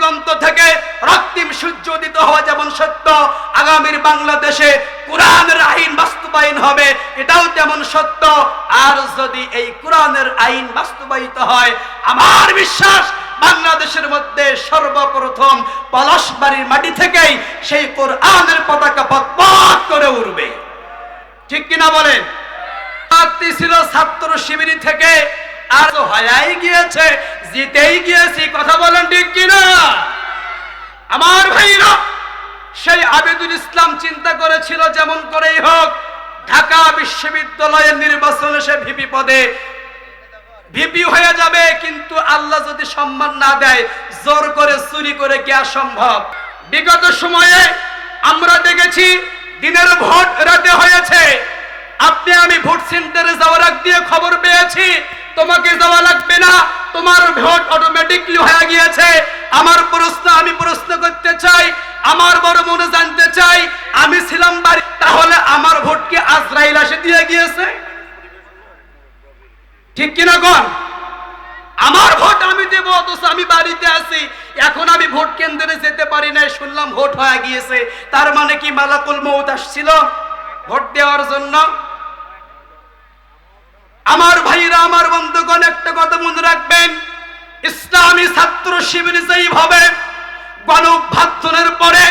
দিগন্ত থেকে রক্তিম সূর্য উদিত হওয়া যেমন সত্য, আগামীর বাংলাদেশে কোরআনের আইন বাস্তবায়ন হবে, এটাও তেমন সত্য। আর যদি এই কোরআনের আইন বাস্তবায়িত হয়, আমার বিশ্বাস বাংলাদেশের মধ্যে সর্বপ্রথম পলাশবাড়ির মাটি থেকেই সেই কোরআনের পতাকা পথ করে উঠবে ঠিক কিনা বলেন? ছিল ছাত্র শিবির থেকে, আর হয়াই গিয়েছে, জিতেই গিয়েছি কথা বলেন ঠিক কিনা আমার ভাইরা সেই আবেদুল ইসলাম চিন্তা করেছিল যেমন করেই হোক, ঢাকা বিশ্ববিদ্যালয়ের নির্বাচনে সে ভিপি পদে। ভিপি হয়ে যাবে, কিন্তু আল্লাহ যদি সম্মান না দেয়, জোর করে, চুরি করে কি সম্ভব? বিগত সময়ে আমরা দেখেছি দিনের ভোট রাতে হয়েছে। আপনি আমি ভোট সেন্টারে যাওয়ার আগ দিয়ে খবর পেয়েছি, তোমাকে যাওয়া লাগবে না, তোমার ভোট অটোমেটিকলি হয়ে গিয়েছে। আমার প্রশ্ন, আমি প্রশ্ন করতে চাই আমার বড় মনে জানতে চাই, আমি ছিলাম বাড়ি, তাহলে আমার ভোট কি আজরাইল এসে দিয়ে গিয়েছে? ঠিক কিনা কোন? আমার ভোট আমি দেব, অথচ আমি বাড়িতে আছি। এখন আমি ভোট কেন্দ্রে যেতে পারি না শুনলাম ভোট হয়ে গিয়েছে। তার মানে কি মালাকুল মৌত আসছিল ভোট দেওয়ার জন্য? আমার ভাইরা, আমার বন্ধুগণ, একটা কথা মনে রাখবেন। ইসলামী ছাত্র শিবির যেইভাবে গণভাত্তনের পরে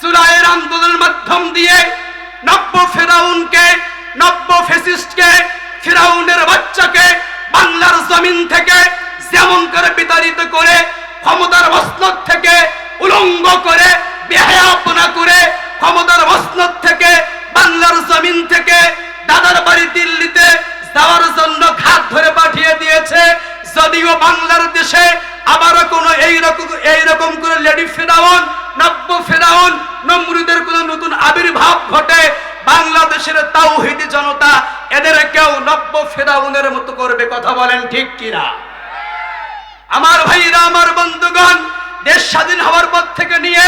জুলাইয়ের আন্দোলনের মাধ্যম দিয়ে নব্য ফেরাউনকে, নব্য ফেসিস্টকে, ফেরাউনের বাচ্চাকে বাংলার জমিন থেকে যেমন করে বিতাড়িত করে, ক্ষমতার মসনদ থেকে উলঙ্গ করে, বেহায়াপনা করে ক্ষমতার মসনদ থেকে বাংলার জমিন থেকে দাদার বাড়ি দিল্লিতে যাওয়ার জন্য ঘাট ধরে পাঠিয়ে দিয়েছে। যদিও বাংলার দেশে আবারও কোনো এইরকম এইরকম করে লেডি ফেরাউন, নব্য ফেরাউন, নমরুদের কোনো নতুন আবির্ভাব ঘটে। বাংলাদেশের তাওহিদি জনতা এদের কেউ নব্য ফেরাউনের মতো করবে কথা বলেন ঠিক কিনা? আমার ভাইরা, আমার বন্ধুগণ, দেশ স্বাধীন হওয়ার পর থেকে নিয়ে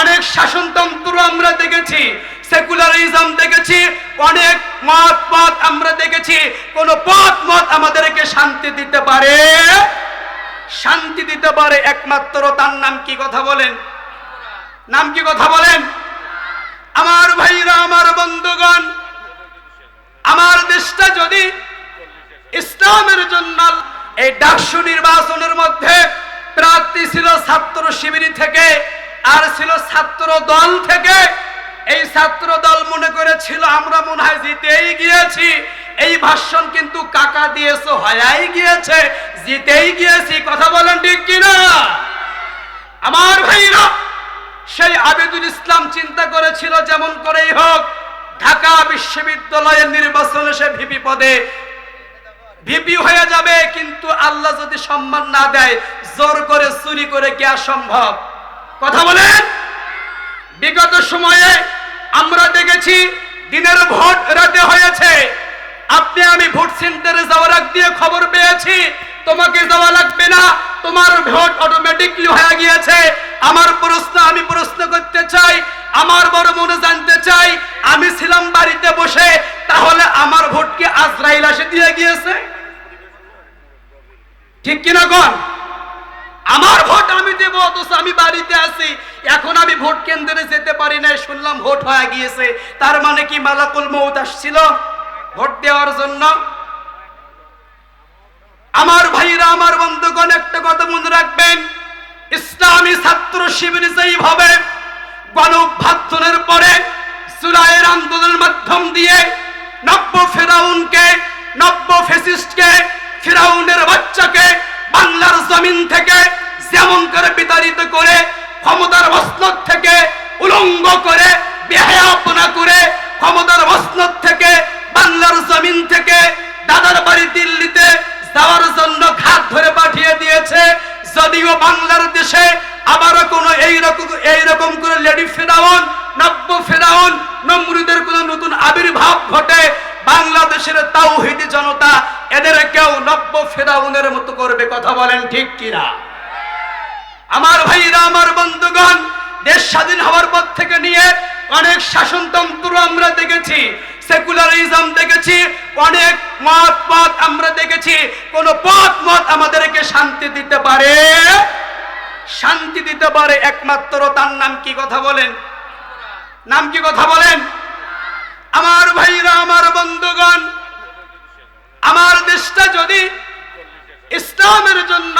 অনেক শাসনতন্ত্র আমরা দেখেছি, সেকুলারিজম দেখেছি, অনেক মত পথ আমরা দেখেছি। কোন পথ মত আমাদেরকে শান্তি দিতে পারে? শান্তি দিতে পারে একমাত্র তার নাম কি কথা বলেন? নাম কি কথা বলেন? আমার ভাইরা, আমার বন্ধুগণ, আমার দেশটা যদি ইসলামের জন্য এই ডাকসু নির্বাচনের মধ্যে প্রার্থী ছিল ছাত্র শিবির থেকে আর ছিল ছাত্র দল থেকে, এই ছাত্র দল মনে করেছিল, আমরা মনে হয় জিতেই গিয়েছি। এই ভাষণ কিন্তু কাকা দিয়েছে, হয়াই গিয়েছে, জিতেই গিয়েছি, কথা বলেন ঠিক কিনা? আমার ভাইরা, সেই আবেদুল ইসলাম চিন্তা করেছিল যেমন করেই হোক, ঢাকা বিশ্ববিদ্যালয়ের নির্বাচনে সে ভিপি পদে। ভিপি হয়ে যাবে, কিন্তু আল্লাহ যদি সম্মান না দেয়, জোর করে, চুরি করে কি সম্ভব? কথা বলেন। বিগত সময়ে আমরা দেখেছি, দিনের ভোট রাতে হয়েছে। আপনি আমি ভোট সেন্টারে যাওয়ার আগ দিয়ে খবর পেয়েছি। তোমাকে যাওয়া লাগবে না। তোমার ভোট অটোমেটিকলি হয়ে গিয়েছে। আমার প্রশ্ন, আমি প্রশ্ন করতে চাই, আমার বড় মনে জানতে চাই, আমি ছিলাম বাড়িতে বসে, তাহলে আমার ভোট কি আজরাইল এসে দিয়ে গিয়েছে? ঠিক কিনা কোন? আমার ভোট আমি দেব, অথচ আমি বাড়িতে আছি। এখন আমি ভোট কেন্দ্রে যেতে পারি না শুনলাম ভোট হয়ে গিয়েছে। তার মানে কি মালাকুল মৌত আসছিল? ভোট দেওয়ার জন্য আমার ভাইরা, আমার বন্ধুগণ, একটা কথা মনে রাখবেন। ইসলামী ছাত্র শিবির যেইভাবে গণভাত্তনের পরে জুলাইয়ের আন্দোলনের মাধ্যম দিয়ে নব্য ফেরাউনকে, নব্য ফেসিস্টকে ফেরাউনের বাচ্চাকে বাংলার জমিন থেকে যেমন করে বিতাড়িত করে, ক্ষমতার মসনদ থেকে উলঙ্গ করে, বেহায়াপনা করে, ক্ষমতার মসনদ থেকে বাংলার জমিন থেকে দাদার বাড়ি দিল্লিতে যাওয়ার জন্য ঘাট ধরে পাঠিয়ে দিয়েছে। যদিও বাংলার দেশে আবারও কোনো এইরকম এইরকম করে লেডি ফেরাউন, নব্য ফেরাউন, নমরুদের কোনো নতুন আবির্ভাব ঘটে। বাংলাদেশের তাওহিদি জনতা এদের কেউ নব্য ফেরাউনের মতো করবে কথা বলেন ঠিক কিনা? আমার ভাইরা, আমার বন্ধুগণ, দেশ স্বাধীন হওয়ার পর থেকে নিয়ে অনেক শাসনতন্ত্র আমরা দেখেছি। সেকুলারিজম দেখেছি, অনেক মত পথ আমরা দেখেছি। কোন পথ মত আমাদেরকে শান্তি দিতে পারে? শান্তি দিতে পারে একমাত্র তার নাম কি কথা বলেন? নাম কি কথা বলেন? আমার ভাইরা, আমার বন্ধুগণ, আমার দেশটা যদি ইসলামের জন্য